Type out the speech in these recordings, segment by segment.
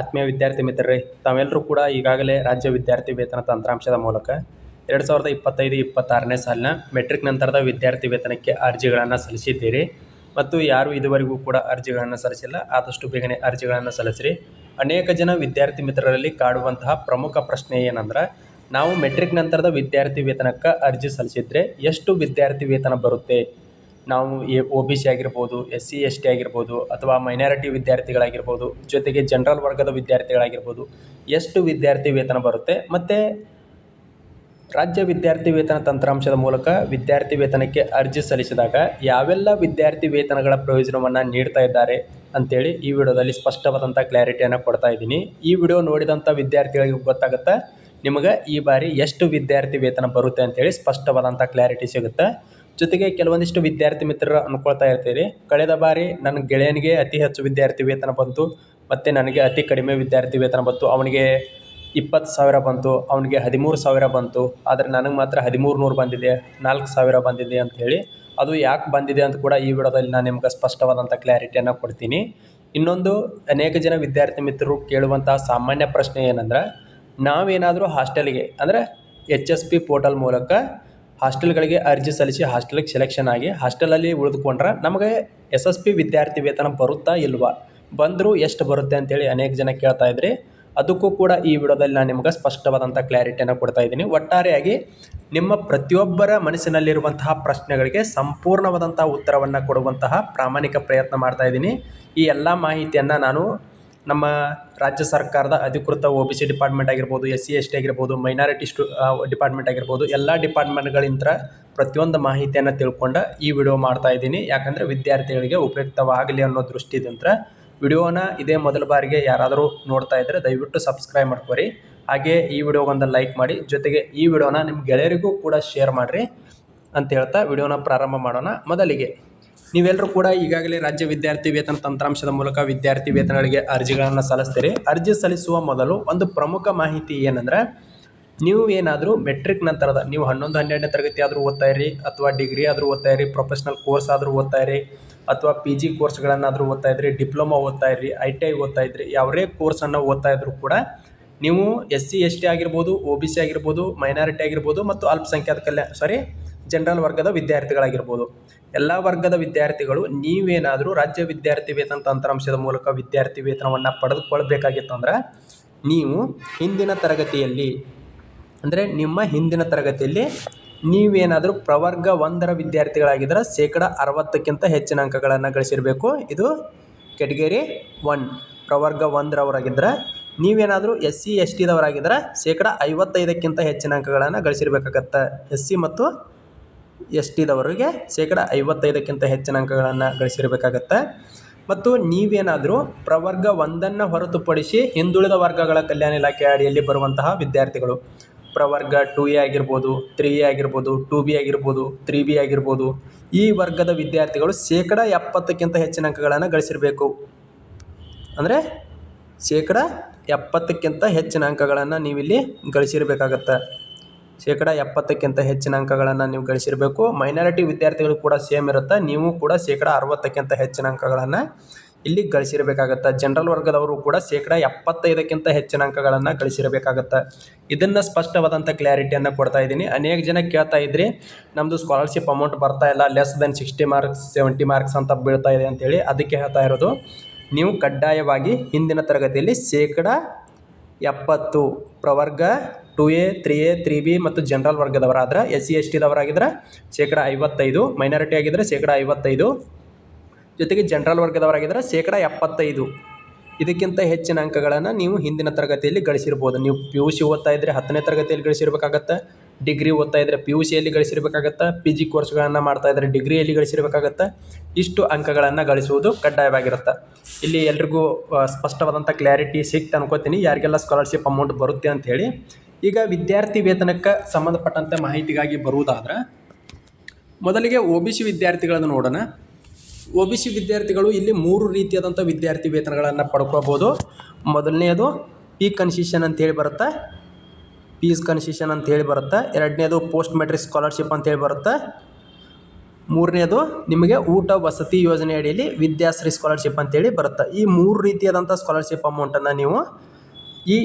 ಆತ್ಮೀಯ ವಿದ್ಯಾರ್ಥಿ ಮಿತ್ರರೇ, ತಾವೆಲ್ಲರೂ ಕೂಡ ಈಗಾಗಲೇ ರಾಜ್ಯ ವಿದ್ಯಾರ್ಥಿ ವೇತನ ತಂತ್ರಾಂಶದ ಮೂಲಕ ಎರಡು ಸಾವಿರದ ಇಪ್ಪತ್ತೈದು, ಇಪ್ಪತ್ತಾರನೇ ಸಾಲಿನ ಮೆಟ್ರಿಕ್ ನಂತರದ ವಿದ್ಯಾರ್ಥಿ ವೇತನಕ್ಕೆ ಅರ್ಜಿಗಳನ್ನು ಸಲ್ಲಿಸಿದ್ದೀರಿ. ಮತ್ತು ಯಾರು ಇದುವರೆಗೂ ಕೂಡ ಅರ್ಜಿಗಳನ್ನು ಸಲ್ಲಿಸಿಲ್ಲ, ಆದಷ್ಟು ಬೇಗನೆ ಅರ್ಜಿಗಳನ್ನು ಸಲ್ಲಿಸಿರಿ. ಅನೇಕ ಜನ ವಿದ್ಯಾರ್ಥಿ ಮಿತ್ರರಲ್ಲಿ ಕಾಡುವಂತಹ ಪ್ರಮುಖ ಪ್ರಶ್ನೆ ಏನಂದ್ರೆ, ನಾವು ಮೆಟ್ರಿಕ್ ನಂತರದ ವಿದ್ಯಾರ್ಥಿ ವೇತನಕ್ಕೆ ಅರ್ಜಿ ಸಲ್ಲಿಸಿದ್ರೆ ಎಷ್ಟು ವಿದ್ಯಾರ್ಥಿ ವೇತನ ಬರುತ್ತೆ? ನಾವು ಎ ಒ ಬಿ ಸಿ ಆಗಿರ್ಬೋದು ಎಸ್ ಸಿ ಎಸ್ ಟಿ ಆಗಿರ್ಬೋದು, ಅಥವಾ ಮೈನಾರಿಟಿ ವಿದ್ಯಾರ್ಥಿಗಳಾಗಿರ್ಬೋದು, ಜೊತೆಗೆ ಜನರಲ್ ವರ್ಗದ ವಿದ್ಯಾರ್ಥಿಗಳಾಗಿರ್ಬೋದು, ಎಷ್ಟು ವಿದ್ಯಾರ್ಥಿ ವೇತನ ಬರುತ್ತೆ ಮತ್ತು ರಾಜ್ಯ ವಿದ್ಯಾರ್ಥಿ ವೇತನ ತಂತ್ರಾಂಶದ ಮೂಲಕ ವಿದ್ಯಾರ್ಥಿ ವೇತನಕ್ಕೆ ಅರ್ಜಿ ಸಲ್ಲಿಸಿದಾಗ ಯಾವೆಲ್ಲ ವಿದ್ಯಾರ್ಥಿ ವೇತನಗಳ ಪ್ರಯೋಜನವನ್ನು ನೀಡ್ತಾ ಇದ್ದಾರೆ ಅಂತೇಳಿ ಈ ವಿಡಿಯೋದಲ್ಲಿ ಸ್ಪಷ್ಟವಾದಂಥ ಕ್ಲಾರಿಟಿಯನ್ನು ಕೊಡ್ತಾ ಇದ್ದೀನಿ. ಈ ವಿಡಿಯೋ ನೋಡಿದಂಥ ವಿದ್ಯಾರ್ಥಿಗಳಿಗೆ ಗೊತ್ತಾಗುತ್ತೆ? ನಿಮಗೆ ಈ ಬಾರಿ ಎಷ್ಟು ವಿದ್ಯಾರ್ಥಿ ವೇತನ ಬರುತ್ತೆ ಅಂತೇಳಿ ಸ್ಪಷ್ಟವಾದಂಥ ಕ್ಲಾರಿಟಿ ಸಿಗುತ್ತೆ. ಜೊತೆಗೆ ಕೆಲವೊಂದಿಷ್ಟು ವಿದ್ಯಾರ್ಥಿ ಮಿತ್ರರು ಅನ್ಕೊಳ್ತಾ ಇರ್ತೀರಿ. ಕಳೆದ ಬಾರಿ ನನ್ನ ಗೆಳೆಯನಿಗೆ ಅತಿ ಹೆಚ್ಚು ವಿದ್ಯಾರ್ಥಿ ವೇತನ ಬಂತು. ಮತ್ತು ನನಗೆ ಅತಿ ಕಡಿಮೆ ವಿದ್ಯಾರ್ಥಿ ವೇತನ ಬಂತು. ಅವನಿಗೆ ಇಪ್ಪತ್ತು ಸಾವಿರ ಬಂತು. ಅವನಿಗೆ ಹದಿಮೂರು ಸಾವಿರ ಬಂತು. ಆದರೆ ನನಗೆ ಮಾತ್ರ ಹದಿಮೂರು ನೂರು ಬಂದಿದೆ. ನಾಲ್ಕು ಸಾವಿರ ಬಂದಿದೆ ಹೇಳಿ. ಅದು ಯಾಕೆ ಬಂದಿದೆ ಅಂತ ಕೂಡ ಈ ವಿಡಿಯೋದಲ್ಲಿ ನಾನು ನಿಮ್ಗೆ ಸ್ಪಷ್ಟವಾದಂಥ ಕ್ಲಾರಿಟಿಯನ್ನು ಕೊಡ್ತೀನಿ. ಇನ್ನೊಂದು, ಅನೇಕ ಜನ ವಿದ್ಯಾರ್ಥಿ ಮಿತ್ರರು ಕೇಳುವಂಥ ಸಾಮಾನ್ಯ ಪ್ರಶ್ನೆ ಏನಂದ್ರೆ, ನಾವೇನಾದರೂ ಹಾಸ್ಟೆಲ್ಗೆ, ಅಂದರೆ ಎಚ್ ಎಸ್ ಪಿ ಪೋರ್ಟಲ್ ಮೂಲಕ ಹಾಸ್ಟೆಲ್ಗಳಿಗೆ ಅರ್ಜಿ ಸಲ್ಲಿಸಿ ಹಾಸ್ಟೆಲ್ಗೆ ಸೆಲೆಕ್ಷನ್ ಆಗಿ ಹಾಸ್ಟೆಲಲ್ಲಿ ಉಳಿದುಕೊಂಡ್ರೆ ನಮಗೆ ಎಸ್ ಎಸ್ ಪಿ ವಿದ್ಯಾರ್ಥಿ ವೇತನ ಬರುತ್ತಾ ಇಲ್ವಾ? ಬಂದರೂ ಎಷ್ಟು ಬರುತ್ತೆ ಅಂತೇಳಿ ಅನೇಕ ಜನ ಕೇಳ್ತಾ ಇದ್ರಿ. ಅದಕ್ಕೂ ಕೂಡ ಈ ವಿಡಿಯೋದಲ್ಲಿ ನಾನು ನಿಮ್ಗೆ ಸ್ಪಷ್ಟವಾದಂಥ ಕ್ಲಾರಿಟಿಯನ್ನು ಕೊಡ್ತಾ ಇದ್ದೀನಿ. ಒಟ್ಟಾರೆಯಾಗಿ ನಿಮ್ಮ ಪ್ರತಿಯೊಬ್ಬರ ಮನಸ್ಸಿನಲ್ಲಿರುವಂತಹ ಪ್ರಶ್ನೆಗಳಿಗೆ ಸಂಪೂರ್ಣವಾದಂಥ ಉತ್ತರವನ್ನು ಕೊಡುವಂತಹ ಪ್ರಾಮಾಣಿಕ ಪ್ರಯತ್ನ ಮಾಡ್ತಾ ಇದ್ದೀನಿ. ಈ ಎಲ್ಲ ಮಾಹಿತಿಯನ್ನು ನಾನು ನಮ್ಮ ರಾಜ್ಯ ಸರ್ಕಾರದ ಅಧಿಕೃತ ಓ ಬಿ ಸಿ ಡಿಪಾರ್ಟ್ಮೆಂಟ್ ಆಗಿರ್ಬೋದು, ಎಸ್ ಸಿ, ಎಸ್ ಟಿ ಆಗಿರ್ಬೋದು, ಮೈನಾರಿಟಿ ಸ್ಟು ಡಿಪಾರ್ಟ್ಮೆಂಟ್ ಆಗಿರ್ಬೋದು, ಎಲ್ಲ ಡಿಪಾರ್ಟ್ಮೆಂಟ್ಗಳಿಂದ ಪ್ರತಿಯೊಂದು ಮಾಹಿತಿಯನ್ನು ತಿಳ್ಕೊಂಡು ಈ ವಿಡಿಯೋ ಮಾಡ್ತಾ ಇದ್ದೀನಿ. ಯಾಕಂದರೆ ವಿದ್ಯಾರ್ಥಿಗಳಿಗೆ ಉಪಯುಕ್ತವಾಗಲಿ ಅನ್ನೋ ದೃಷ್ಟಿದಿಂದ ವಿಡಿಯೋನ ಇದೇ ಮೊದಲ ಬಾರಿಗೆ ಯಾರಾದರೂ ನೋಡ್ತಾ ಇದ್ದರೆ ದಯವಿಟ್ಟು ಸಬ್ಸ್ಕ್ರೈಬ್ ಮಾಡ್ಕೊರಿ. ಹಾಗೆ ಈ ವಿಡಿಯೋಗೊಂದು ಲೈಕ್ ಮಾಡಿ, ಜೊತೆಗೆ ಈ ವಿಡಿಯೋನ ನಿಮ್ಮ ಗೆಳೆಯರಿಗೂ ಕೂಡ ಶೇರ್ ಮಾಡಿರಿ ಅಂತ ಹೇಳ್ತಾ ವಿಡಿಯೋನ ಪ್ರಾರಂಭ ಮಾಡೋಣ ಮೊದಲಿಗೆ. ನೀವೆಲ್ಲರೂ ಕೂಡ ಈಗಾಗಲೇ ರಾಜ್ಯ ವಿದ್ಯಾರ್ಥಿ ವೇತನ ತಂತ್ರಾಂಶದ ಮೂಲಕ ವಿದ್ಯಾರ್ಥಿ ವೇತನಗಳಿಗೆ ಅರ್ಜಿಗಳನ್ನು ಸಲ್ಲಿಸ್ತೀರಿ. ಅರ್ಜಿ ಸಲ್ಲಿಸುವ ಮೊದಲು ಒಂದು ಪ್ರಮುಖ ಮಾಹಿತಿ ಏನಂದ್ರೆ, ನೀವು ಏನಾದರೂ ಮೆಟ್ರಿಕ್ ನಂತರದ, ನೀವು ಹನ್ನೊಂದು, ಹನ್ನೆರಡನೇ ತರಗತಿ ಆದರೂ ಓದ್ತಾ ಇರಿ, ಅಥವಾ ಡಿಗ್ರಿ ಆದರೂ ಓದ್ತಾ ಇರಿ ಪ್ರೊಫೆಷ್ನಲ್ ಕೋರ್ಸ್ ಆದರೂ ಓದ್ತಾ ಇರಿ, ಅಥವಾ ಪಿ ಜಿ ಕೋರ್ಸ್ಗಳನ್ನಾದರೂ ಓದ್ತಾ ಇದ್ರಿ ಡಿಪ್ಲೊಮಾ ಓದ್ತಾ ಇರಿ ಐ ಟಿ ಐ ಓದ್ತಾ ಇದ್ರಿ, ಯಾವುದೇ ಕೋರ್ಸನ್ನು ಓದ್ತಾ ಇದ್ರೂ ಕೂಡ ನೀವು ಎಸ್ ಸಿ ಎಸ್ ಟಿ ಆಗಿರ್ಬೋದು ಒ ಬಿ ಸಿ ಆಗಿರ್ಬೋದು ಮೈನಾರಿಟಿ ಆಗಿರ್ಬೋದು ಮತ್ತು ಅಲ್ಪಸಂಖ್ಯಾತ ಕಲ್ಯಾಣ ಸಾರಿ ಜನರಲ್ ವರ್ಗದ ವಿದ್ಯಾರ್ಥಿಗಳಾಗಿರ್ಬೋದು. ಎಲ್ಲ ವರ್ಗದ ವಿದ್ಯಾರ್ಥಿಗಳು ನೀವೇನಾದರೂ ರಾಜ್ಯ ವಿದ್ಯಾರ್ಥಿ ವೇತನ ತಂತ್ರಾಂಶದ ಮೂಲಕ ವಿದ್ಯಾರ್ಥಿ ವೇತನವನ್ನು ಪಡೆದುಕೊಳ್ಬೇಕಾಗಿತ್ತಂದ್ರೆ, ನೀವು ಹಿಂದಿನ ತರಗತಿಯಲ್ಲಿ, ಅಂದರೆ ನಿಮ್ಮ ಹಿಂದಿನ ತರಗತಿಯಲ್ಲಿ ನೀವೇನಾದರೂ ಪ್ರವರ್ಗ ಒಂದರ ವಿದ್ಯಾರ್ಥಿಗಳಾಗಿದ್ದರೆ ಶೇಕಡ ಅರವತ್ತಕ್ಕಿಂತ ಹೆಚ್ಚಿನ ಅಂಕಗಳನ್ನು ಗಳಿಸಿರಬೇಕು. ಇದು ಕೆಟಗರಿ ಒನ್. ಪ್ರವರ್ಗ ಒಂದರವರಾಗಿದ್ದರೆ ನೀವೇನಾದರೂ ಎಸ್ ಸಿ ಎಸ್ ಟಿದವರಾಗಿದ್ದರೆ ಶೇಕಡ ಐವತ್ತೈದಕ್ಕಿಂತ ಹೆಚ್ಚಿನ ಅಂಕಗಳನ್ನು ಗಳಿಸಿರ್ಬೇಕಾಗತ್ತೆ. ಎಸ್ ಸಿ ಮತ್ತು ಎಸ್ ಟಿದವರಿಗೆ ಶೇಕಡ ಐವತ್ತೈದಕ್ಕಿಂತ ಹೆಚ್ಚಿನ ಅಂಕಗಳನ್ನು ಗಳಿಸಿರಬೇಕಾಗತ್ತೆ. ಮತ್ತು ನೀವೇನಾದರೂ ಪ್ರವರ್ಗ ಒಂದನ್ನು ಹೊರತುಪಡಿಸಿ ಹಿಂದುಳಿದ ವರ್ಗಗಳ ಕಲ್ಯಾಣ ಇಲಾಖೆ ಅಡಿಯಲ್ಲಿ ಬರುವಂತಹ ವಿದ್ಯಾರ್ಥಿಗಳು, ಪ್ರವರ್ಗ ಟು ಎ ಆಗಿರ್ಬೋದು, ತ್ರೀ ಎ ಆಗಿರ್ಬೋದು, ಟೂ ಬಿ ಆಗಿರ್ಬೋದು, ತ್ರೀ ಬಿ ಆಗಿರ್ಬೋದು, ಈ ವರ್ಗದ ವಿದ್ಯಾರ್ಥಿಗಳು ಶೇಕಡ ಎಪ್ಪತ್ತಕ್ಕಿಂತ ಹೆಚ್ಚಿನ ಅಂಕಗಳನ್ನು ಗಳಿಸಿರಬೇಕು. ಅಂದರೆ ಶೇಕಡ ಎಪ್ಪತ್ತಕ್ಕಿಂತ ಹೆಚ್ಚಿನ ಅಂಕಗಳನ್ನು ನೀವಿಲ್ಲಿ ಗಳಿಸಿರಬೇಕಾಗತ್ತೆ. ಶೇಕಡ ಎಪ್ಪತ್ತಕ್ಕಿಂತ ಹೆಚ್ಚಿನ ಅಂಕಗಳನ್ನು ನೀವು ಗಳಿಸಿರಬೇಕು. ಮೈನಾರಿಟಿ ವಿದ್ಯಾರ್ಥಿಗಳು ಕೂಡ ಸೇಮ್ ಇರುತ್ತೆ. ನೀವು ಕೂಡ ಶೇಕಡ ಅರವತ್ತಕ್ಕಿಂತ ಹೆಚ್ಚಿನ ಅಂಕಗಳನ್ನು ಇಲ್ಲಿ ಗಳಿಸಿರಬೇಕಾಗತ್ತೆ. ಜನರಲ್ ವರ್ಗದವರು ಕೂಡ ಶೇಕಡ ಎಪ್ಪತ್ತೈದಕ್ಕಿಂತ ಹೆಚ್ಚಿನ ಅಂಕಗಳನ್ನು ಗಳಿಸಿರಬೇಕಾಗತ್ತೆ. ಇದನ್ನು ಸ್ಪಷ್ಟವಾದಂಥ ಕ್ಲಾರಿಟಿಯನ್ನು ಕೊಡ್ತಾ ಇದ್ದೀನಿ. ಅನೇಕ ಜನ ಕೇಳ್ತಾ ಇದ್ರಿ ನಮ್ಮದು ಸ್ಕಾಲರ್ಶಿಪ್ ಅಮೌಂಟ್ ಬರ್ತಾ ಇಲ್ಲ. Less than sixty marks seventy marks ಅಂತ ಬೀಳ್ತಾ ಇದೆ ಅಂತೇಳಿ ಅದಕ್ಕೆ ಹೇಳ್ತಾ ಇರೋದು. ನೀವು ಕಡ್ಡಾಯವಾಗಿ ಹಿಂದಿನ ತರಗತಿಯಲ್ಲಿ ಶೇಕಡ ಎಪ್ಪತ್ತು ಪ್ರವರ್ಗ two A three A three B ಮತ್ತು ಜನರಲ್ ವರ್ಗದವರಾದ್ರೆ ಎಸ್ ಸಿ ಎಸ್ ಟಿದವರಾಗಿದ್ದರೆ ಶೇಕಡ ಐವತ್ತೈದು ಮೈನಾರಿಟಿ ಆಗಿದ್ದರೆ ಶೇಕಡ ಐವತ್ತೈದು. ಜೊತೆಗೆ ಜನರಲ್ ವರ್ಗದವರಾಗಿದ್ದರೆ ಶೇಕಡ ಎಪ್ಪತ್ತೈದು. ಇದಕ್ಕಿಂತ ಹೆಚ್ಚಿನ ಅಂಕಗಳನ್ನು ನೀವು ಹಿಂದಿನ ತರಗತಿಯಲ್ಲಿ ಗಳಿಸಿರ್ಬೋದು. ನೀವು ಪಿ ಯು ಸಿ ಓದ್ತಾ ಇದ್ದರೆ ಹತ್ತನೇ ತರಗತಿಯಲ್ಲಿ ಗಳಿಸಿರ್ಬೇಕಾಗತ್ತೆ. ಡಿಗ್ರಿ ಓದ್ತಾ ಇದ್ದರೆ ಪಿ ಯು ಸಿಯಲ್ಲಿ ಗಳಿಸಿರ್ಬೇಕಾಗತ್ತೆ. ಪಿ ಜಿ ಕೋರ್ಸ್ಗಳನ್ನು ಮಾಡ್ತಾ ಇದ್ದರೆ ಡಿಗ್ರಿಯಲ್ಲಿ ಗಳಿಸಿರ್ಬೇಕಾಗತ್ತೆ. ಇಷ್ಟು ಅಂಕಗಳನ್ನು ಗಳಿಸುವುದು ಕಡ್ಡಾಯವಾಗಿರುತ್ತೆ. ಇಲ್ಲಿ ಎಲ್ರಿಗೂ ಸ್ಪಷ್ಟವಾದಂಥ ಕ್ಲಾರಿಟಿ ಸಿಕ್ತು ಅನ್ಕೋತೀನಿ. ಯಾರಿಗೆಲ್ಲ ಸ್ಕಾಲರ್ಶಿಪ್ ಅಮೌಂಟ್ ಬರುತ್ತೆ ಅಂಥೇಳಿ ಈಗ ವಿದ್ಯಾರ್ಥಿ ವೇತನಕ್ಕೆ ಸಂಬಂಧಪಟ್ಟಂತೆ ಮಾಹಿತಿಗಾಗಿ ಬರುವುದಾದ್ರೆ, ಮೊದಲಿಗೆ ಒ ಬಿ ಸಿ ವಿದ್ಯಾರ್ಥಿಗಳನ್ನು ನೋಡೋಣ. ಒ ಬಿ ಸಿ ವಿದ್ಯಾರ್ಥಿಗಳು ಇಲ್ಲಿ ಮೂರು ರೀತಿಯಾದಂಥ ವಿದ್ಯಾರ್ಥಿ ವೇತನಗಳನ್ನು ಪಡ್ಕೋಬೋದು. ಮೊದಲನೆಯದು ಪಿ ಕನ್ಸಿಷನ್ ಅಂತೇಳಿ ಬರುತ್ತೆ. ಪೀಸ್ ಕನ್ಸಿಷನ್ ಅಂತ ಹೇಳಿ ಬರುತ್ತೆ. ಎರಡನೇದು ಪೋಸ್ಟ್ ಮೆಟ್ರಿಕ್ ಸ್ಕಾಲರ್ಶಿಪ್ ಅಂತೇಳಿ ಬರುತ್ತೆ. ಮೂರನೇದು ನಿಮಗೆ ಊಟ ವಸತಿ ಯೋಜನೆ ಅಡಿಯಲ್ಲಿ ವಿದ್ಯಾಶ್ರೀ ಸ್ಕಾಲರ್ಶಿಪ್ ಅಂತೇಳಿ ಬರುತ್ತೆ. ಈ ಮೂರು ರೀತಿಯಾದಂಥ ಸ್ಕಾಲರ್ಶಿಪ್ ಅಮೌಂಟನ್ನು ನೀವು ಈ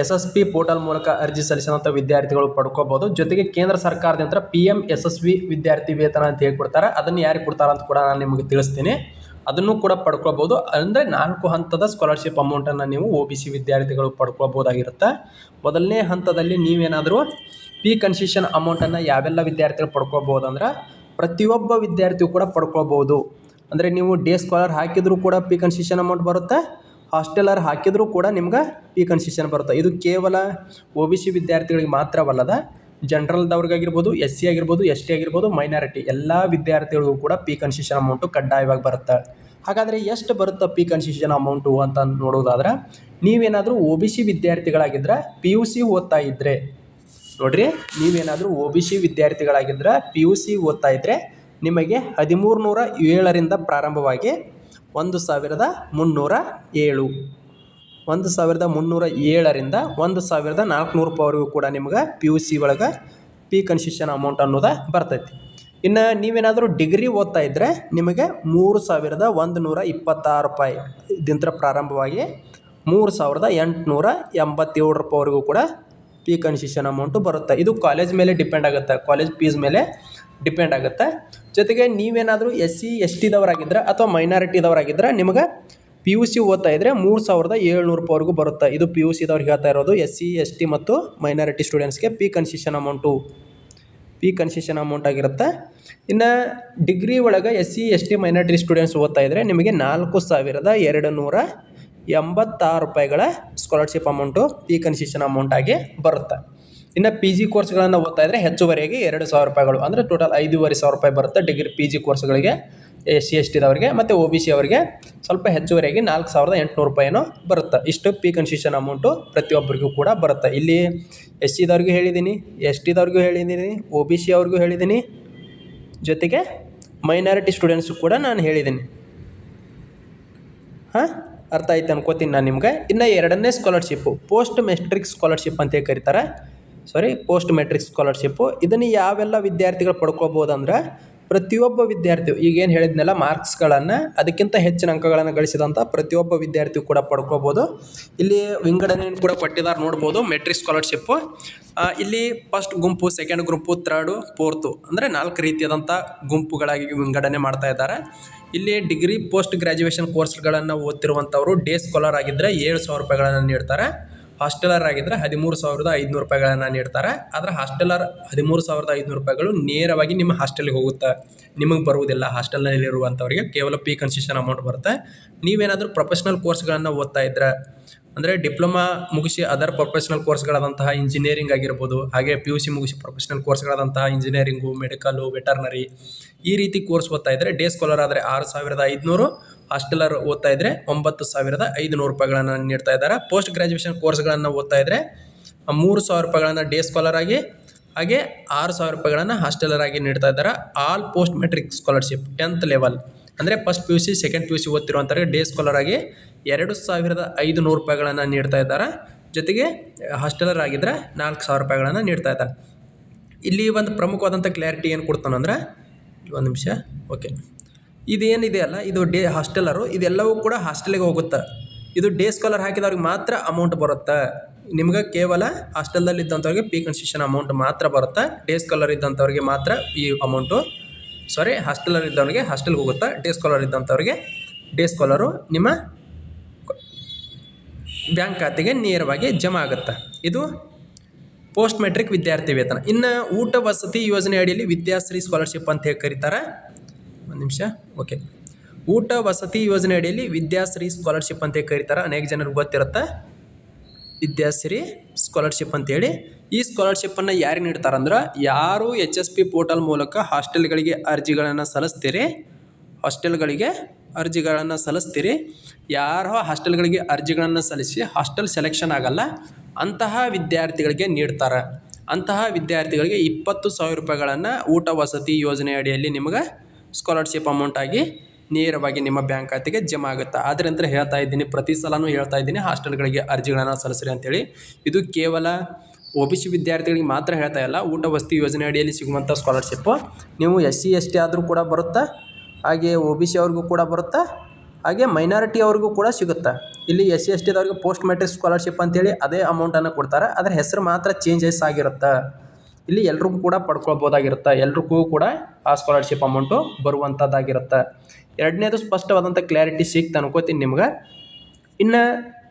ಎಸ್ ಎಸ್ ಪಿ ಪೋರ್ಟಲ್ ಮೂಲಕ ಅರ್ಜಿ ಸಲ್ಲಿಸಿದಂಥ ವಿದ್ಯಾರ್ಥಿಗಳು ಪಡ್ಕೋಬೋದು ಜೊತೆಗೆ ಕೇಂದ್ರ ಸರ್ಕಾರದಿಂದ P M S S V ವಿದ್ಯಾರ್ಥಿ ವೇತನ ಅಂತ ಹೇಳಿ ಕೊಡ್ತಾರೆ ಅದನ್ನು ಯಾರಿಗೆ ಕೊಡ್ತಾರೆ ಅಂತ ಕೂಡ ನಾನು ನಿಮಗೆ ತಿಳಿಸ್ತೀನಿ. ಅದನ್ನು ಕೂಡ ಪಡ್ಕೋಬೋದು ಅಂದರೆ ನಾಲ್ಕು ಹಂತದ ಸ್ಕಾಲರ್ಶಿಪ್ ಅಮೌಂಟನ್ನು ನೀವು ಒ ಬಿ ಸಿ ವಿದ್ಯಾರ್ಥಿಗಳು ಪಡ್ಕೋಬೋದಾಗಿರುತ್ತೆ ಮೊದಲನೇ ಹಂತದಲ್ಲಿ ನೀವೇನಾದರೂ ಪಿ ಕನ್ಸೆಷನ್ ಅಮೌಂಟನ್ನು ಯಾವೆಲ್ಲ ವಿದ್ಯಾರ್ಥಿಗಳು ಪಡ್ಕೋಬೋದು ಅಂದ್ರೆ ಪ್ರತಿಯೊಬ್ಬ ವಿದ್ಯಾರ್ಥಿಯು ಕೂಡ ಪಡ್ಕೋಬೋದು ಅಂದರೆ ನೀವು ಡೇ ಸ್ಕಾಲರ್ ಹಾಕಿದರೂ ಕೂಡ ಪಿ ಕನ್ಸೆಷನ್ ಅಮೌಂಟ್ ಬರುತ್ತೆ. ಹಾಸ್ಟೆಲರ್ ಹಾಕಿದರೂ ಕೂಡ ನಿಮ್ಗೆ ಈ ಕನ್ಸೆಷನ್ ಬರುತ್ತೆ. ಇದು ಕೇವಲ ಒ ಬಿ ಸಿ ವಿದ್ಯಾರ್ಥಿಗಳಿಗೆ ಮಾತ್ರವಲ್ಲದ ಜನರಲ್ದವ್ರಿಗಾಗಿರ್ಬೋದು ಎಸ್ ಸಿ ಆಗಿರ್ಬೋದು ಎಸ್ ಟಿ ಆಗಿರ್ಬೋದು ಮೈನಾರಿಟಿ ಎಲ್ಲ ವಿದ್ಯಾರ್ಥಿಗಳಿಗೂ ಕೂಡ ಪಿ ಕನ್ಸೆಷನ್ ಅಮೌಂಟು ಕಡ್ಡಾಯವಾಗಿ ಬರುತ್ತೆ. ಹಾಗಾದರೆ ಎಷ್ಟು ಬರುತ್ತೆ ಪಿ ಕನ್ಸೆಷನ್ ಅಮೌಂಟು ಅಂತ ನೋಡೋದಾದ್ರೆ ನೀವೇನಾದರೂ ಒ ಬಿ ಸಿ ವಿದ್ಯಾರ್ಥಿಗಳಾಗಿದ್ದರೆ ಪಿ ಯು ಸಿ ಓದ್ತಾ ಇದ್ದರೆ ನೋಡ್ರಿ, ನೀವೇನಾದರೂ ಒ ಬಿ ಸಿ ವಿದ್ಯಾರ್ಥಿಗಳಾಗಿದ್ದರೆ ಪಿ ಯು ಸಿ ಓದ್ತಾ ಇದ್ದರೆ ನಿಮಗೆ ಹದಿಮೂರು ನೂರ ಏಳರಿಂದ ಪ್ರಾರಂಭವಾಗಿ ಒಂದು ಸಾವಿರದ ಮುನ್ನೂರ ಏಳು. ಒಂದು ಸಾವಿರದ ಮುನ್ನೂರ ಏಳರಿಂದ ಒಂದು ಸಾವಿರದ ನಾಲ್ಕುನೂರು ರೂಪಾಯಿವರೆಗೂ ಕೂಡ ನಿಮ್ಗೆ ಪಿ ಯು ಸಿ ಒಳಗೆ ಪಿ ಕನ್ಸಿಷನ್ ಅಮೌಂಟ್ ಅನ್ನೋದು ಬರ್ತೈತಿ. ಇನ್ನು ನೀವೇನಾದರೂ ಡಿಗ್ರಿ ಓದ್ತಾ ಇದ್ದರೆ ನಿಮಗೆ ಮೂರು ಸಾವಿರದ ಒಂದು ನೂರ ಇಪ್ಪತ್ತಾರು ರೂಪಾಯಿ ದಿಂತ್ರ ಪ್ರಾರಂಭವಾಗಿ ಮೂರು ಸಾವಿರದ ಎಂಟುನೂರ ಎಂಬತ್ತೇಳು ರೂಪಾಯಿವರೆಗೂ ಕೂಡ ಪಿ ಕನ್ಸೆಷನ್ ಅಮೌಂಟು ಬರುತ್ತೆ. ಇದು ಕಾಲೇಜ್ ಮೇಲೆ ಡಿಪೆಂಡ್ ಆಗುತ್ತೆ. ಕಾಲೇಜ್ ಫೀಸ್ ಮೇಲೆ ಡಿಪೆಂಡ್ ಆಗುತ್ತೆ. ಜೊತೆಗೆ ನೀವೇನಾದರೂ ಎಸ್ ಸಿ ಎಸ್ ಟಿದವರಾಗಿದ್ದರೆ ಅಥವಾ ಮೈನಾರಿಟಿದವರಾಗಿದ್ದರೆ ನಿಮಗೆ ಪಿ ಯು ಸಿ ಓದ್ತಾ ಇದ್ದರೆ ಮೂರು ಸಾವಿರದ ಏಳ್ನೂರು ರೂಪಾಯಿವರೆಗೂ ಬರುತ್ತೆ. ಇದು ಪಿ ಯು ಸಿದವ್ರಿಗೆ ಹೇಳ್ತಾ ಇರೋದು ಎಸ್ ಸಿ ಎಸ್ ಟಿ ಮತ್ತು ಮೈನಾರಿಟಿ ಸ್ಟೂಡೆಂಟ್ಸ್ಗೆ P concession amount P concession amount ಆಗಿರುತ್ತೆ. ಇನ್ನು ಡಿಗ್ರಿ ಒಳಗೆ S C S T minority students ಓದ್ತಾ ಇದ್ದರೆ ನಿಮಗೆ ನಾಲ್ಕು ಸಾವಿರದ ಎರಡು ನೂರ ಎಂಬತ್ತಾರು ರೂಪಾಯಿಗಳ ಸ್ಕಾಲರ್ಶಿಪ್ ಅಮೌಂಟು ಪಿ ಕನ್ಸೆಷನ್ ಅಮೌಂಟಾಗಿ ಬರುತ್ತೆ. ಇನ್ನು ಪಿ ಜಿ ಕೋರ್ಸ್ಗಳನ್ನು ಓದ್ತಾ ಇದ್ದರೆ ಹೆಚ್ಚುವರಿಯಾಗಿ ಎರಡು ಸಾವಿರ ರೂಪಾಯಿಗಳು. ಅಂದರೆ ಟೋಟಲ್ ಐದೂವರೆ ಸಾವಿರ ರೂಪಾಯಿ ಬರುತ್ತೆ ಡಿಗ್ರಿ ಪಿ ಜಿ ಕೋರ್ಸ್ಗಳಿಗೆ ಎಸ್ ಸಿ ಎಸ್ ಟಿದವರಿಗೆ ಮತ್ತು ಒ ಬಿ ಸಿ ಅವರಿಗೆ. ಸ್ವಲ್ಪ ಹೆಚ್ಚುವರಿಯಾಗಿ ನಾಲ್ಕು ಸಾವಿರದ ಎಂಟುನೂರು ರೂಪಾಯಿನೂ ಬರುತ್ತೆ. ಇಷ್ಟು ಪಿ ಕನ್ಸೆಷನ್ ಅಮೌಂಟು ಪ್ರತಿಯೊಬ್ಬರಿಗೂ ಕೂಡ ಬರುತ್ತೆ. ಇಲ್ಲಿ ಎಸ್ ಸಿದವ್ರಿಗೂ ಹೇಳಿದ್ದೀನಿ ಎಸ್ ಟಿದವ್ರಿಗೂ ಹೇಳಿದ್ದೀನಿ ಒ ಬಿ ಸಿ ಅವ್ರಿಗೂ ಹೇಳಿದ್ದೀನಿ ಜೊತೆಗೆ ಮೈನಾರಿಟಿ ಸ್ಟೂಡೆಂಟ್ಸು ಕೂಡ ನಾನು ಹೇಳಿದ್ದೀನಿ ಹಾಂ? ಅರ್ಥ ಆಯ್ತು ಅನ್ಕೋತೀನಿ ನಾನು ನಿಮಗೆ. ಇನ್ನು ಎರಡನೇ ಸ್ಕಾಲರ್ಶಿಪ್ಪು ಪೋಸ್ಟ್ ಮೆಸ್ಟ್ರಿಕ್ ಸ್ಕಾಲರ್ಶಿಪ್ ಅಂತ ಕರೀತಾರೆ. ಸಾರಿ ಪೋಸ್ಟ್ ಮೆಟ್ರಿಕ್ ಸ್ಕಾಲರ್ಶಿಪ್ಪು ಇದನ್ನು ಯಾವೆಲ್ಲ ವಿದ್ಯಾರ್ಥಿಗಳು ಪಡ್ಕೋಬೋದು ಅಂದ್ರೆ ಪ್ರತಿಯೊಬ್ಬ ವಿದ್ಯಾರ್ಥಿ ಈಗೇನು ಹೇಳಿದ್ನಲ್ಲ ಮಾರ್ಕ್ಸ್ಗಳನ್ನು ಅದಕ್ಕಿಂತ ಹೆಚ್ಚಿನ ಅಂಕಗಳನ್ನು ಗಳಿಸಿದಂಥ ಪ್ರತಿಯೊಬ್ಬ ವಿದ್ಯಾರ್ಥಿಯು ಕೂಡ ಪಡ್ಕೋಬೋದು. ಇಲ್ಲಿ ವಿಂಗಡಣೆಯನ್ನು ಕೂಡ ಕೊಟ್ಟಿದ್ದಾರೆ ನೋಡ್ಬೋದು ಮೆಟ್ರಿಕ್ ಸ್ಕಾಲರ್ಶಿಪ್ಪು ಇಲ್ಲಿ ಫಸ್ಟ್ ಗುಂಪು ಸೆಕೆಂಡ್ ಗ್ರೂಪು ಥರ್ಡು ಫೋರ್ತು ಅಂದರೆ ನಾಲ್ಕು ರೀತಿಯಾದಂಥ ಗುಂಪುಗಳಾಗಿ ವಿಂಗಡಣೆ ಮಾಡ್ತಾ ಇದ್ದಾರೆ. ಇಲ್ಲಿ ಡಿಗ್ರಿ ಪೋಸ್ಟ್ ಗ್ರ್ಯಾಜುಯೇಷನ್ ಕೋರ್ಸ್ಗಳನ್ನು ಓದ್ತಿರುವಂಥವರು ಡೇ ಸ್ಕಾಲರ್ ಆಗಿದ್ದರೆ ಏಳು ಸಾವಿರ ರೂಪಾಯಿಗಳನ್ನು ನೀಡ್ತಾರೆ. ಹಾಸ್ಟೆಲರ್ ಆಗಿದ್ರೆ ಹದಿಮೂರು ಸಾವಿರದ ಐದುನೂರು ರೂಪಾಯಿಗಳನ್ನು ನೀಡ್ತಾರೆ. ಆದರೆ ಹಾಸ್ಟೆಲರ್ ಹದಿಮೂರು ಸಾವಿರದ ಐದುನೂರು ರೂಪಾಯಿಗಳು ನೇರವಾಗಿ ನಿಮ್ಮ ಹಾಸ್ಟೆಲ್ಗೆ ಹೋಗುತ್ತೆ. ನಿಮಗೆ ಬರುವುದಿಲ್ಲ. ಹಾಸ್ಟೆಲ್ನಲ್ಲಿರುವಂಥವರಿಗೆ ಕೇವಲ ಪಿ ಕನ್ಸೆಷನ್ ಅಮೌಂಟ್ ಬರುತ್ತೆ. ನೀವೇನಾದರೂ ಪ್ರೊಫೆಷ್ನಲ್ ಕೋರ್ಸ್ಗಳನ್ನು ಓದ್ತಾ ಇದ್ದರೆ ಅಂದರೆ ಡಿಪ್ಲೊಮಾ ಮುಗಿಸಿ ಅದರ್ ಪ್ರೊಫೆಷ್ನಲ್ ಕೋರ್ಸ್ಗಳಾದಂತಹ ಇಂಜಿನಿಯರಿಂಗ್ ಆಗಿರ್ಬೋದು, ಹಾಗೆ ಪಿ ಯು ಸಿ ಮುಗಿಸಿ ಪ್ರೊಫೆಷ್ನಲ್ ಕೋರ್ಸ್ಗಳಾದಂತಹ ಇಂಜಿನಿಯರಿಂಗು ಮೆಡಿಕಲು ವೆಟರ್ನರಿ ಈ ರೀತಿ ಕೋರ್ಸ್ ಓದ್ತಾ ಇದ್ದರೆ ಡೇ ಸ್ಕಾಲರ್ ಆದರೆ ಆರು ಸಾವಿರದ ಐದುನೂರು ಹಾಸ್ಟೆಲರ್ ಓದ್ತಾ ಇದ್ದರೆ ಒಂಬತ್ತು ಸಾವಿರದ ಐದುನೂರು ರೂಪಾಯಿಗಳನ್ನು ನೀಡ್ತಾ ಇದ್ದಾರೆ. ಪೋಸ್ಟ್ ಗ್ರ್ಯಾಜುಯೇಷನ್ ಕೋರ್ಸ್ಗಳನ್ನು ಓದ್ತಾ ಇದ್ದರೆ ಮೂರು ಸಾವಿರ ರೂಪಾಯಿಗಳನ್ನು ಡೇ ಸ್ಕಾಲರ್ ಆಗಿ, ಹಾಗೆ ಆರು ಸಾವಿರ ರೂಪಾಯಿಗಳನ್ನು ಹಾಸ್ಟೆಲರ್ ಆಗಿ ನೀಡ್ತಾ ಇದ್ದಾರೆ. All post metric scholarship tenth level ಅಂದರೆ first P U C second P U C ಓದ್ತಿರುವಂಥವ್ರಿಗೆ day scholar ಆಗಿ ಎರಡು ಸಾವಿರದ ಐದು ನೂರು ರೂಪಾಯಿಗಳನ್ನು ನೀಡ್ತಾ ಇದ್ದಾರೆ. ಜೊತೆಗೆ ಹಾಸ್ಟೆಲರ್ ಆಗಿದ್ದರೆ ನಾಲ್ಕು ಸಾವಿರ ರೂಪಾಯಿಗಳನ್ನು ನೀಡ್ತಾ ಇದ್ದಾರೆ. ಇಲ್ಲಿ ಒಂದು ಪ್ರಮುಖವಾದಂಥ ಕ್ಲಾರಿಟಿ ಏನು ಕೊಡ್ತಾನಂದ್ರೆ, ಒಂದು ನಿಮಿಷ ಓಕೆ ಇದೇನಿದೆ ಅಲ್ಲ, ಇದು ಡೇ ಹಾಸ್ಟೆಲರು ಇದೆಲ್ಲವೂ ಕೂಡ ಹಾಸ್ಟೆಲಿಗೆ ಹೋಗುತ್ತೆ ಇದು ಡೇ ಸ್ಕಾಲರ್ ಹಾಕಿದವ್ರಿಗೆ ಮಾತ್ರ ಅಮೌಂಟ್ ಬರುತ್ತೆ. ನಿಮ್ಗೆ ಕೇವಲ ಹಾಸ್ಟೆಲ್ದಲ್ಲಿ ಇದ್ದಂಥವ್ರಿಗೆ ಪಿ ಕನ್ಸೆಷನ್ ಅಮೌಂಟ್ ಮಾತ್ರ ಬರುತ್ತೆ. ಡೇ ಸ್ಕಾಲರ್ ಇದ್ದಂಥವ್ರಿಗೆ ಮಾತ್ರ ಈ ಅಮೌಂಟು ಸಾರಿ ಹಾಸ್ಟೆಲರ್ ಇದ್ದವನಿಗೆ ಹಾಸ್ಟೆಲ್ಗೆ ಹೋಗುತ್ತೆ, ಡೇ ಸ್ಕಾಲರ್ ಇದ್ದಂಥವ್ರಿಗೆ ಡೇ ಸ್ಕಾಲರು ನಿಮ್ಮ ಬ್ಯಾಂಕ್ ಖಾತೆಗೆ ನೇರವಾಗಿ ಜಮಾ ಆಗುತ್ತೆ. ಇದು ಪೋಸ್ಟ್ ಮೆಟ್ರಿಕ್ ವಿದ್ಯಾರ್ಥಿ ವೇತನ. ಇನ್ನು ಊಟ ವಸತಿ ಯೋಜನೆ ಅಡಿಯಲ್ಲಿ ವಿದ್ಯಾಶ್ರೀ ಸ್ಕಾಲರ್ಶಿಪ್ ಅಂತ ಹೇಳಿ ಕರೀತಾರೆ. ಒಂದು ನಿಮಿಷ. ಓಕೆ ಊಟ ವಸತಿ ಯೋಜನೆ ಅಡಿಯಲ್ಲಿ ವಿದ್ಯಾಶ್ರೀ ಸ್ಕಾಲರ್ಶಿಪ್ ಅಂತ ಕರೀತಾರೆ. ಅನೇಕ ಜನರು ಗೊತ್ತಿರುತ್ತೆ. ವಿದ್ಯಾಶ್ರೀ ಸ್ಕಾಲರ್ಶಿಪ್ ಅಂತೇಳಿ ಈ ಸ್ಕಾಲರ್ಶಿಪ್ಪನ್ನು ಯಾರಿಗೆ ನೀಡ್ತಾರಂದ್ರೆ ಯಾರು ಎಚ್ ಎಸ್ ಪಿ ಪೋರ್ಟಲ್ ಮೂಲಕ ಹಾಸ್ಟೆಲ್ಗಳಿಗೆ ಅರ್ಜಿಗಳನ್ನು ಸಲ್ಲಿಸ್ತೀರಿ, ಹಾಸ್ಟೆಲ್ಗಳಿಗೆ ಅರ್ಜಿಗಳನ್ನು ಸಲ್ಲಿಸ್ತೀರಿ, ಯಾರು ಹಾಸ್ಟೆಲ್ಗಳಿಗೆ ಅರ್ಜಿಗಳನ್ನು ಸಲ್ಲಿಸಿ ಹಾಸ್ಟೆಲ್ ಸೆಲೆಕ್ಷನ್ ಆಗಲ್ಲ, ಅಂತಹ ವಿದ್ಯಾರ್ಥಿಗಳಿಗೆ ನೀಡ್ತಾರೆ. ಅಂತಹ ವಿದ್ಯಾರ್ಥಿಗಳಿಗೆ ಇಪ್ಪತ್ತು ಸಾವಿರ ರೂಪಾಯಿಗಳನ್ನು ಊಟ ವಸತಿ ಯೋಜನೆ ಅಡಿಯಲ್ಲಿ ನಿಮಗೆ ಸ್ಕಾಲರ್ಶಿಪ್ ಅಮೌಂಟ್ ಆಗಿ ನೇರವಾಗಿ ನಿಮ್ಮ ಬ್ಯಾಂಕ್ ಖಾತೆಗೆ ಜಮಾ ಆಗುತ್ತೆ? ಆದ್ದರಿಂದ ಹೇಳ್ತಾ ಇದ್ದೀನಿ, ಪ್ರತಿ ಸಲನೂ ಹೇಳ್ತಾ ಇದ್ದೀನಿ, ಹಾಸ್ಟೆಲ್ಗಳಿಗೆ ಅರ್ಜಿಗಳನ್ನು ಸಲ್ಲಿಸ್ರಿ ಅಂತೇಳಿ. ಇದು ಕೇವಲ ಒ ಬಿ ಸಿ ವಿದ್ಯಾರ್ಥಿಗಳಿಗೆ ಮಾತ್ರ ಹೇಳ್ತಾ ಇಲ್ಲ, ಊಟ ವಸ್ತಿ ಯೋಜನೆ ಅಡಿಯಲ್ಲಿ ಸಿಗುವಂಥ ಸ್ಕಾಲರ್ಶಿಪ್ಪು ನೀವು ಎಸ್ ಸಿ ಎಸ್ ಟಿ ಆದರೂ ಕೂಡ ಬರುತ್ತಾ? ಹಾಗೆ ಒ ಬಿ ಸಿ ಅವ್ರಿಗೂ ಕೂಡ ಬರುತ್ತಾ? ಹಾಗೆ ಮೈನಾರಿಟಿ ಅವ್ರಿಗೂ ಕೂಡ ಸಿಗುತ್ತೆ? ಇಲ್ಲಿ ಎಸ್ ಸಿ ಎಸ್ ಟಿದವ್ರಿಗೆ ಪೋಸ್ಟ್ ಮೆಟ್ರಿಕ್ ಸ್ಕಾಲರ್ಶಿಪ್ ಅಂತೇಳಿ ಅದೇ ಅಮೌಂಟನ್ನು ಕೊಡ್ತಾರೆ, ಅದರ ಹೆಸರು ಮಾತ್ರ ಚೇಂಜಸ್ ಆಗಿರುತ್ತೆ? ಇಲ್ಲಿ ಎಲ್ರಿಗೂ ಕೂಡ ಪಡ್ಕೊಳ್ಬೋದಾಗಿರುತ್ತೆ. ಎಲ್ರಿಗೂ ಕೂಡ ಆ ಸ್ಕಾಲರ್ಶಿಪ್ ಅಮೌಂಟು ಬರುವಂಥದ್ದಾಗಿರುತ್ತೆ ಎರಡನೇದು ಸ್ಪಷ್ಟವಾದಂಥ ಕ್ಲಾರಿಟಿ ಸಿಕ್ತು ಅನ್ಕೋತೀನಿ ನಿಮ್ಗೆ. ಇನ್ನು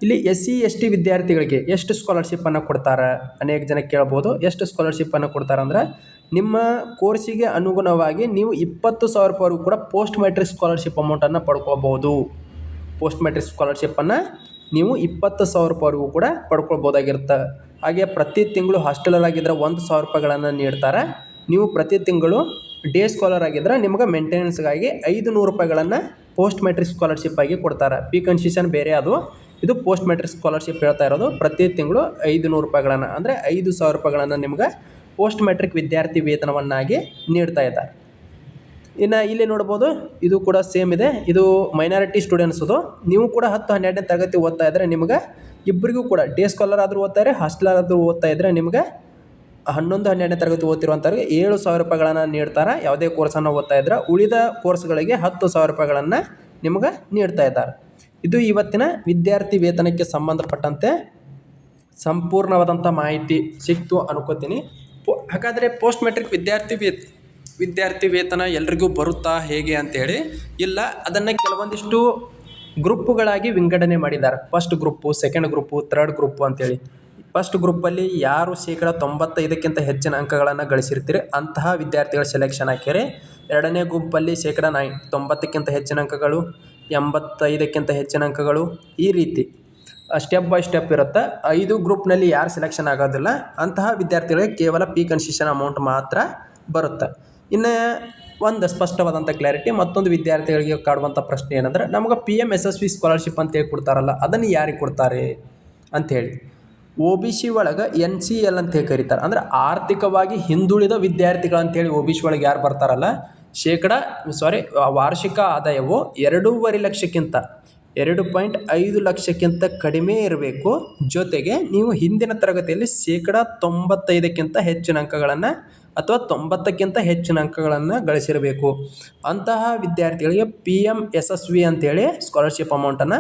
ಇಲ್ಲಿ ಎಸ್ ಸಿ ಎಸ್ ಟಿ ವಿದ್ಯಾರ್ಥಿಗಳಿಗೆ ಎಷ್ಟು ಸ್ಕಾಲರ್ಶಿಪ್ಪನ್ನು ಕೊಡ್ತಾರೆ? ಅನೇಕ ಜನ ಕೇಳ್ಬೋದು. ಎಷ್ಟು ಸ್ಕಾಲರ್ಶಿಪ್ಪನ್ನು ಕೊಡ್ತಾರೆ ಅಂದ್ರೆ ನಿಮ್ಮ ಕೋರ್ಸಿಗೆ ಅನುಗುಣವಾಗಿ ನೀವು ಇಪ್ಪತ್ತು ಸಾವಿರ ರೂಪಾಯಿಗೂ ಕೂಡ ಪೋಸ್ಟ್ ಮ್ಯಾಟ್ರಿಕ್ ಸ್ಕಾಲರ್ಶಿಪ್ ಅಮೌಂಟನ್ನು ಪಡ್ಕೋಬೋದು ಪೋಸ್ಟ್ ಮ್ಯಾಟ್ರಿಕ್ ಸ್ಕಾಲರ್ಶಿಪ್ಪನ್ನು ನೀವು ಇಪ್ಪತ್ತು ಸಾವಿರ ರೂಪಾಯಿವರೆಗೂ ಕೂಡ ಪಡ್ಕೊಳ್ಬೋದಾಗಿರುತ್ತೆ. ಹಾಗೆ ಪ್ರತಿ ತಿಂಗಳು ಹಾಸ್ಟೆಲರಾಗಿದ್ದರೆ ಒಂದು ಸಾವಿರ ರೂಪಾಯಿಗಳನ್ನು ನೀಡ್ತಾರೆ. ನೀವು ಪ್ರತಿ ತಿಂಗಳು ಡೇ ಸ್ಕಾಲರ್ ಆಗಿದ್ದರೆ ನಿಮ್ಗೆ ಮೇಂಟೆನೆನ್ಸ್ಗಾಗಿ ಐದು ನೂರು ರೂಪಾಯಿಗಳನ್ನು ಪೋಸ್ಟ್ ಮ್ಯಾಟ್ರಿಕ್ ಸ್ಕಾಲರ್ಶಿಪ್ ಆಗಿ ಕೊಡ್ತಾರೆ. ಪಿ ಕನ್ಸಿಷನ್ ಬೇರೆ ಅದು. ಇದು ಪೋಸ್ಟ್ ಮೆಟ್ರಿಕ್ ಸ್ಕಾಲರ್ಶಿಪ್ ಹೇಳ್ತಾ ಇರೋದು. ಪ್ರತಿ ತಿಂಗಳು ಐದು ನೂರು ರೂಪಾಯಿಗಳನ್ನು ಅಂದರೆ ಐದು ಸಾವಿರ ರೂಪಾಯಿಗಳನ್ನು ನಿಮ್ಗೆ ಪೋಸ್ಟ್ ಮ್ಯಾಟ್ರಿಕ್ ವಿದ್ಯಾರ್ಥಿ ವೇತನವನ್ನಾಗಿ ನೀಡ್ತಾ ಇದ್ದಾರೆ. ಇನ್ನು ಇಲ್ಲಿ ನೋಡ್ಬೋದು, ಇದು ಕೂಡ ಸೇಮ್ ಇದೆ. ಇದು ಮೈನಾರಿಟಿ ಸ್ಟೂಡೆಂಟ್ಸ್ ಅದು. ನೀವು ಕೂಡ ಹತ್ತು ಹನ್ನೆರಡನೇ ತರಗತಿ ಓದ್ತಾ ಇದ್ದರೆ ನಿಮ್ಗೆ ಇಬ್ಬರಿಗೂ ಕೂಡ ಡೇ ಸ್ಕಾಲರ್ ಆದರೂ ಓದ್ತಾರೆ, ಹಾಸ್ಟೆಲರ್ ಆದರೂ ಓದ್ತಾ ಇದ್ದರೆ ನಿಮಗೆ ಹನ್ನೊಂದು, ಹನ್ನೆರಡನೇ ತರಗತಿ ಓದ್ತಿರುವಂಥವ್ರಿಗೆ ಏಳು ಸಾವಿರ ರೂಪಾಯಿಗಳನ್ನು ನೀಡ್ತಾರೆ. ಯಾವುದೇ ಕೋರ್ಸನ್ನು ಓದ್ತಾ ಇದ್ರೆ ಉಳಿದ ಕೋರ್ಸ್ಗಳಿಗೆ ಹತ್ತು ಸಾವಿರ ರೂಪಾಯಿಗಳನ್ನು ನಿಮಗೆ ನೀಡ್ತಾ ಇದ್ದಾರೆ. ಇದು ಇವತ್ತಿನ ವಿದ್ಯಾರ್ಥಿ ವೇತನಕ್ಕೆ ಸಂಬಂಧಪಟ್ಟಂತೆ ಸಂಪೂರ್ಣವಾದಂಥ ಮಾಹಿತಿ ಸಿಕ್ತು ಅನ್ಕೋತೀನಿ. ಪೋ, ಹಾಗಾದರೆ ಪೋಸ್ಟ್ ಮೆಟ್ರಿಕ್ ವಿದ್ಯಾರ್ಥಿ ವೇತ್, ವಿದ್ಯಾರ್ಥಿ ವೇತನ ಎಲ್ರಿಗೂ ಬರುತ್ತಾ ಹೇಗೆ ಅಂತೇಳಿ? ಇಲ್ಲ, ಅದನ್ನು ಕೆಲವೊಂದಿಷ್ಟು ಗ್ರೂಪುಗಳಾಗಿ ವಿಂಗಡಣೆ ಮಾಡಿದ್ದಾರೆ first group second group third group ಅಂತೇಳಿ. ಫಸ್ಟ್ ಗ್ರೂಪಲ್ಲಿ ಯಾರು ಶೇಕಡ ತೊಂಬತ್ತೈದಕ್ಕಿಂತ ಹೆಚ್ಚಿನ ಅಂಕಗಳನ್ನು ಗಳಿಸಿರ್ತೀರಿ, ಅಂತಹ ವಿದ್ಯಾರ್ಥಿಗಳ ಸೆಲೆಕ್ಷನ್ ಹಾಕ್ಯಾರೆ. ಎರಡನೇ ಗುಂಪಲ್ಲಿ ಶೇಕಡ ನೈ ತೊಂಬತ್ತಕ್ಕಿಂತ ಹೆಚ್ಚಿನ ಅಂಕಗಳು, ಎಂಬತ್ತೈದಕ್ಕಿಂತ ಹೆಚ್ಚಿನ ಅಂಕಗಳು, ಈ ರೀತಿ. ಸ್ಟೆಪ್ ಬೈ ಸ್ಟೆಪ್ ಇರುತ್ತೆ. ಐದು ಗ್ರೂಪ್ನಲ್ಲಿ ಯಾರು ಸೆಲೆಕ್ಷನ್ ಆಗೋದಿಲ್ಲ, ಅಂತಹ ವಿದ್ಯಾರ್ಥಿಗಳಿಗೆ ಕೇವಲ ಪಿ ಕನ್ಸಿಷನ್ ಅಮೌಂಟ್ ಮಾತ್ರ ಬರುತ್ತೆ. ಇನ್ನು ಒಂದು ಸ್ಪಷ್ಟವಾದಂಥ ಕ್ಲಾರಿಟಿ ಮತ್ತೊಂದು ವಿದ್ಯಾರ್ಥಿಗಳಿಗೆ ಕಾಡುವಂಥ ಪ್ರಶ್ನೆ ಏನಂದ್ರೆ, ನಮಗೆ P M S S V scholarship ಅಂತೇಳಿ ಕೊಡ್ತಾರಲ್ಲ, ಅದನ್ನು ಯಾರಿಗೆ ಕೊಡ್ತಾರೆ ಅಂಥೇಳಿ ಒ ಬಿ ಸಿ ಒಳಗೆ ಎನ್ ಸಿ ಎಲ್ ಅಂತ ಹೇಳಿ ಕರೀತಾರೆ. ಅಂದ್ರೆ ಆರ್ಥಿಕವಾಗಿ ಹಿಂದುಳಿದ ವಿದ್ಯಾರ್ಥಿಗಳು ಅಂತೇಳಿ ಒ ಬಿ ಸಿ ಒಳಗೆ ಯಾರು ಬರ್ತಾರಲ್ಲ, ಶೇಕಡ ಸಾರಿ ವಾರ್ಷಿಕ ಆದಾಯವು ಎರಡೂವರೆ ಲಕ್ಷಕ್ಕಿಂತ, ಎರಡು ಪಾಯಿಂಟ್ ಐದು ಲಕ್ಷಕ್ಕಿಂತ ಕಡಿಮೆ ಇರಬೇಕು. ಜೊತೆಗೆ ನೀವು ಹಿಂದಿನ ತರಗತಿಯಲ್ಲಿ ಶೇಕಡ ತೊಂಬತ್ತೈದಕ್ಕಿಂತ ಹೆಚ್ಚಿನ ಅಂಕಗಳನ್ನು ಅಥವಾ ತೊಂಬತ್ತಕ್ಕಿಂತ ಹೆಚ್ಚಿನ ಅಂಕಗಳನ್ನು ಗಳಿಸಿರಬೇಕು. ಅಂತಹ ವಿದ್ಯಾರ್ಥಿಗಳಿಗೆ P M S S V ಅಂತೇಳಿ ಸ್ಕಾಲರ್ಶಿಪ್ ಅಮೌಂಟನ್ನು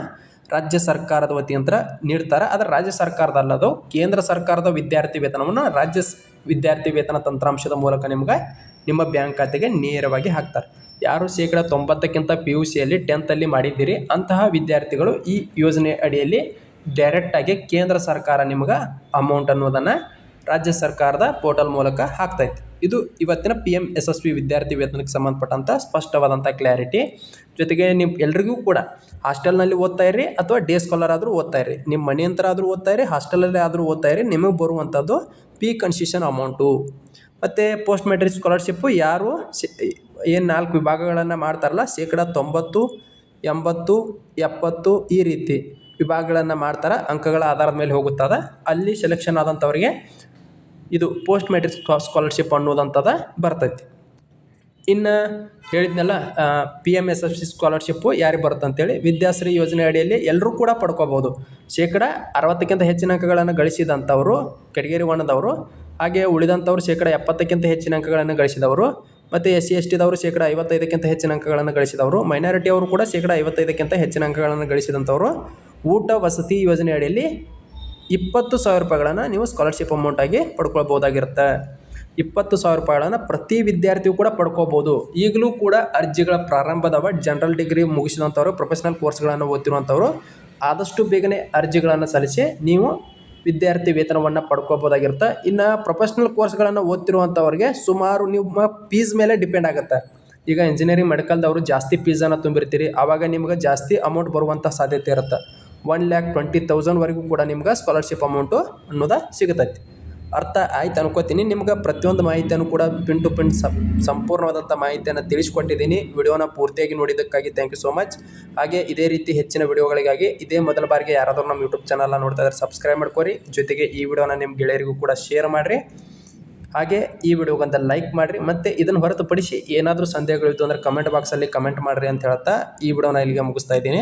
ರಾಜ್ಯ ಸರ್ಕಾರದ ವತಿಯಂತ್ರ ನೀಡ್ತಾರೆ. ಆದರೆ ರಾಜ್ಯ ಸರ್ಕಾರದಲ್ಲದು ಕೇಂದ್ರ ಸರ್ಕಾರದ ವಿದ್ಯಾರ್ಥಿ ವೇತನವನ್ನು ರಾಜ್ಯ ವಿದ್ಯಾರ್ಥಿ ವೇತನ ತಂತ್ರಾಂಶದ ಮೂಲಕ ನಿಮ್ಗೆ ನಿಮ್ಮ ಬ್ಯಾಂಕ್ ಖಾತೆಗೆ ನೇರವಾಗಿ ಹಾಕ್ತಾರೆ. ಯಾರು ಶೇಕಡ ತೊಂಬತ್ತಕ್ಕಿಂತ ಪಿ ಯು ಸಿಯಲ್ಲಿ ಟೆಂತಲ್ಲಿ ಮಾಡಿದ್ದೀರಿ, ಅಂತಹ ವಿದ್ಯಾರ್ಥಿಗಳು ಈ ಯೋಜನೆ ಅಡಿಯಲ್ಲಿ ಡೈರೆಕ್ಟಾಗಿ ಕೇಂದ್ರ ಸರ್ಕಾರ ನಿಮ್ಗೆ ಅಮೌಂಟ್ ಅನ್ನೋದನ್ನು ರಾಜ್ಯ ಸರ್ಕಾರದ ಪೋರ್ಟಲ್ ಮೂಲಕ ಹಾಕ್ತೈತೆ. ಇದು ಇವತ್ತಿನ ಪಿ ಎಂ ಪಿ ವಿದ್ಯಾರ್ಥಿ ವೇತನಕ್ಕೆ ಸಂಬಂಧಪಟ್ಟಂಥ ಸ್ಪಷ್ಟವಾದಂಥ ಕ್ಲಾರಿಟಿ ಜೊತೆಗೆ ನಿಮ್ಮ ಎಲ್ರಿಗೂ ಕೂಡ ಹಾಸ್ಟೆಲ್ನಲ್ಲಿ ಓದ್ತಾ ಇರಿ ಅಥವಾ ಡೇ ಸ್ಕಾಲರ್ ಆದರೂ ಓದ್ತಾ ಇರಿ ನಿಮ್ಮ ಮನೆ ಹತ್ರ ಆದರೂ ಓದ್ತಾ ಇರಿ ಹಾಸ್ಟೆಲಲ್ಲಿ ಆದರೂ ಓದ್ತಾ ಇರಿ ನಿಮಗೆ ಬರುವಂಥದ್ದು ಪಿ ಕನ್ಸಿಷನ್ ಅಮೌಂಟು ಮತ್ತು ಪೋಸ್ಟ್ ಮೆಟ್ರಿಕ್ ಸ್ಕಾಲರ್ಶಿಪ್ಪು ಯಾರು ಏನು ನಾಲ್ಕು ವಿಭಾಗಗಳನ್ನು ಮಾಡ್ತಾರಲ್ಲ, ಶೇಕಡ ತೊಂಬತ್ತು, ಎಂಬತ್ತು, ಎಪ್ಪತ್ತು ಈ ರೀತಿ ವಿಭಾಗಗಳನ್ನು ಮಾಡ್ತಾರೆ, ಅಂಕಗಳ ಆಧಾರದ ಮೇಲೆ ಹೋಗುತ್ತದೆ. ಅಲ್ಲಿ ಸೆಲೆಕ್ಷನ್ ಆದಂಥವ್ರಿಗೆ ಇದು ಪೋಸ್ಟ್ ಮೆಟ್ರಿಕ್ ಸ್ಕಾಲರ್ಶಿಪ್ ಅನ್ನೋದಂಥದ್ದು ಬರ್ತೈತಿ. ಇನ್ನು ಹೇಳಿದ್ನಲ್ಲ P M S F C scholarship ಯಾರಿಗೆ ಬರುತ್ತೆ ಅಂತೇಳಿ ವಿದ್ಯಾಶ್ರೀ ಯೋಜನೆ ಅಡಿಯಲ್ಲಿ ಎಲ್ಲರೂ ಕೂಡ ಪಡ್ಕೋಬೋದು. ಶೇಕಡ ಅರವತ್ತಕ್ಕಿಂತ ಹೆಚ್ಚಿನ ಅಂಕಗಳನ್ನು ಗಳಿಸಿದಂಥವರು ಕೆಡಗೇರಿ ವಣದವರು ಹಾಗೆ ಉಳಿದಂಥವ್ರು ಶೇಕಡ ಎಪ್ಪತ್ತಕ್ಕಿಂತ ಹೆಚ್ಚಿನ ಅಂಕಗಳನ್ನು ಗಳಿಸಿದವರು, ಮತ್ತು ಎಸ್ ಸಿ ಎಸ್ ಟಿದವರು ಶೇಕಡ ಐವತ್ತೈದಕ್ಕಿಂತ ಹೆಚ್ಚಿನ ಅಂಕಗಳನ್ನು ಗಳಿಸಿದವರು, ಮೈನಾರಿಟಿಯವರು ಕೂಡ ಶೇಕಡ ಐವತ್ತೈದಕ್ಕಿಂತ ಹೆಚ್ಚಿನ ಅಂಕಗಳನ್ನು ಗಳಿಸಿದಂಥವರು. ಊಟ ವಸತಿ ಯೋಜನೆ ಅಡಿಯಲ್ಲಿ ಇಪ್ಪತ್ತು ಸಾವಿರ ರೂಪಾಯಿಗಳನ್ನು ನೀವು ಸ್ಕಾಲರ್ಶಿಪ್ ಅಮೌಂಟಾಗಿ ಪಡ್ಕೊಳ್ಬೋದಾಗಿರುತ್ತೆ ಇಪ್ಪತ್ತು ಸಾವಿರ ರೂಪಾಯಿಗಳನ್ನು ಪ್ರತಿ ವಿದ್ಯಾರ್ಥಿಯು ಕೂಡ ಪಡ್ಕೋಬೋದು. ಈಗಲೂ ಕೂಡ ಅರ್ಜಿಗಳ ಪ್ರಾರಂಭದವ ಜನರಲ್ ಡಿಗ್ರಿ ಮುಗಿಸಿದಂಥವ್ರು ಪ್ರೊಫೆಷನಲ್ ಕೋರ್ಸ್ಗಳನ್ನು ಓದ್ತಿರುವಂಥವ್ರು ಆದಷ್ಟು ಬೇಗನೆ ಅರ್ಜಿಗಳನ್ನು ಸಲ್ಲಿಸಿ ನೀವು ವಿದ್ಯಾರ್ಥಿ ವೇತನವನ್ನು ಪಡ್ಕೋಬೋದಾಗಿರುತ್ತೆ ಇನ್ನು ಪ್ರೊಫೆಷ್ನಲ್ ಕೋರ್ಸ್ಗಳನ್ನು ಓದ್ತಿರುವಂಥವ್ರಿಗೆ ಸುಮಾರು ನಿಮ್ಮ ಫೀಸ್ ಮೇಲೆ ಡಿಪೆಂಡ್ ಆಗುತ್ತೆ. ಈಗ ಇಂಜಿನಿಯರಿಂಗ್ ಮೆಡಿಕಲ್ದವರು ಜಾಸ್ತಿ ಫೀಸನ್ನು ತುಂಬಿರ್ತೀರಿ. ಆವಾಗ ನಿಮ್ಗೆ ಜಾಸ್ತಿ ಅಮೌಂಟ್ ಬರುವಂಥ ಸಾಧ್ಯತೆ ಇರುತ್ತೆ. ಒನ್ ಲ್ಯಾಕ್ ಟ್ವೆಂಟಿ ತೌಸಂಡ್ವರೆಗೂ ಕೂಡ ನಿಮ್ಗೆ ಸ್ಕಾಲರ್ಶಿಪ್ ಅಮೌಂಟು ಅನ್ನೋದು ಸಿಗುತ್ತೈತಿ. ಅರ್ಥ ಆಯ್ತು ಅನ್ಕೋತೀನಿ. ನಿಮ್ಗೆ ಪ್ರತಿಯೊಂದು ಮಾಹಿತಿಯನ್ನು ಕೂಡ ಪಿನ್ ಟು ಪಿನ್ ಸಂ, ಸಂಪೂರ್ಣವಾದಂಥ ಮಾಹಿತಿಯನ್ನು ತಿಳಿಸ್ಕೊಟ್ಟಿದ್ದೀನಿ. ವಿಡಿಯೋನ ಪೂರ್ತಿಯಾಗಿ ನೋಡಿದ್ದಕ್ಕಾಗಿ ಥ್ಯಾಂಕ್ ಯು ಸೋ ಮಚ್ ಹಾಗೆ ಇದೇ ರೀತಿ ಹೆಚ್ಚಿನ ವಿಡಿಯೋಗಳಿಗಾಗಿ ಇದೇ ಮೊದಲ ಬಾರಿಗೆ ಯಾರಾದರೂ ನಮ್ಮ ಯೂಟ್ಯೂಬ್ ಚಾನಲ್ನ ನೋಡ್ತಾ ಇದ್ದಾರೆ ಸಬ್ಸ್ಕ್ರೈಬ್ ಮಾಡ್ಕೊರಿ. ಜೊತೆಗೆ ಈ ವಿಡಿಯೋನ ನಿಮ್ಮ ಗೆಳೆಯರಿಗೂ ಕೂಡ ಶೇರ್ ಮಾಡಿರಿ. ಹಾಗೆ ಈ ವಿಡಿಯೋಗಂತ ಲೈಕ್ ಮಾಡಿರಿ. ಮತ್ತು ಇದನ್ನು ಹೊರತುಪಡಿಸಿ ಏನಾದರೂ ಸಂದೇಹಗಳಿತ್ತು ಅಂದರೆ ಕಮೆಂಟ್ ಬಾಕ್ಸಲ್ಲಿ ಕಮೆಂಟ್ ಮಾಡಿರಿ ಅಂತ ಹೇಳ್ತಾ ಈ ವಿಡಿಯೋನ ಇಲ್ಲಿಗೆ ಮುಗಿಸ್ತಾ ಇದ್ದೀನಿ.